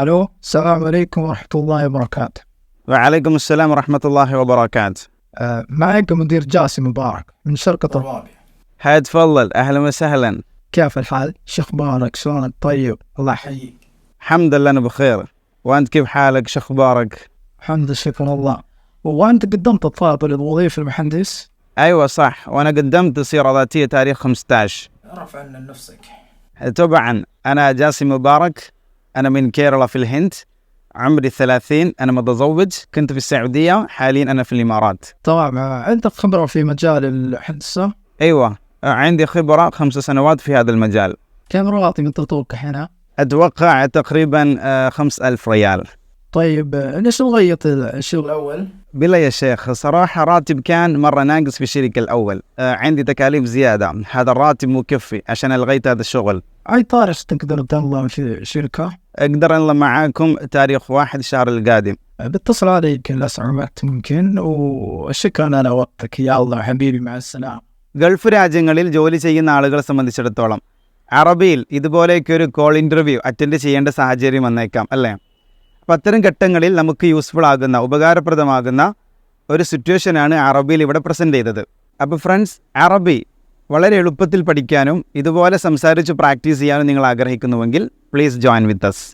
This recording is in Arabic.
ألو السلام عليكم ورحمة الله وبركاته. وعليكم السلام ورحمة الله وبركاته. آه، معك مدير جاسم مبارك من شركة الرابع هاي تفضل أهلا وسهلا. كيف الحال؟ شو أخبارك؟ شلونك؟ طيب الله يحييك. الحمد لله أنا بخير. وأنت كيف حالك؟ شو أخبارك؟ الحمد شكر الله. وأنت قدمت الطلب للوظيفه المهندس؟ أيوة صح وأنا قدمت سيرة ذاتية تاريخ 15 عرف عن نفسك طبعا أنا جاسم مبارك أنا من كيرلا في الهند عمري 30 أنا متزوج كنت في السعودية حاليا أنا في الإمارات. طبعا آه، عندك خبرة في مجال الهندسة؟ أيوة عندي خبرة خمس سنوات في هذا المجال. كم رواتب أنت تتوقع هنا؟ أتوقع تقريبا آه، خمس ألف ريال. طيب آه، ليش غيرت الشغل الاول؟ بلا يا شيخ صراحة راتب كان مرة ناقص في الشركة الأول آه عندي تكاليف زيادة هذا الراتب مكفي عشان ألغيت هذا الشغل اي طارش تقدر تنضم في شركه؟ أقدر أنضم معاكم تاريخ واحد الشهر القادم بتصل عليك لأسرع وقت ممكن وشكرا على وقتك يا الله حبيبي مع السلامة ഗൾഫ് രാജ്യങ്ങളിൽ ജോലി ചെയ്യുന്ന ആളുകളെ സംബന്ധിച്ചിടത്തോളം അറബിയിൽ ഇതുപോലെയൊക്കെ ഒരു കോൾ ഇൻ്റർവ്യൂ അറ്റൻഡ് ചെയ്യേണ്ട സാഹചര്യം വന്നേക്കാം അല്ലേ അപ്പം അത്തരം ഘട്ടങ്ങളിൽ നമുക്ക് യൂസ്ഫുൾ ആകുന്ന ഉപകാരപ്രദമാകുന്ന ഒരു സിറ്റുവേഷനാണ് അറബിയിൽ ഇവിടെ പ്രസന്റ് ചെയ്തത്. അപ്പോൾ ഫ്രണ്ട്സ് അറബി വളരെ എളുപ്പത്തിൽ പഠിക്കാനും ഇതുപോലെ സംസാരിച്ച് പ്രാക്ടീസ് ചെയ്യാനും നിങ്ങൾ ആഗ്രഹിക്കുന്നുവെങ്കിൽ പ്ലീസ് ജോയിൻ വിത്ത് അസ്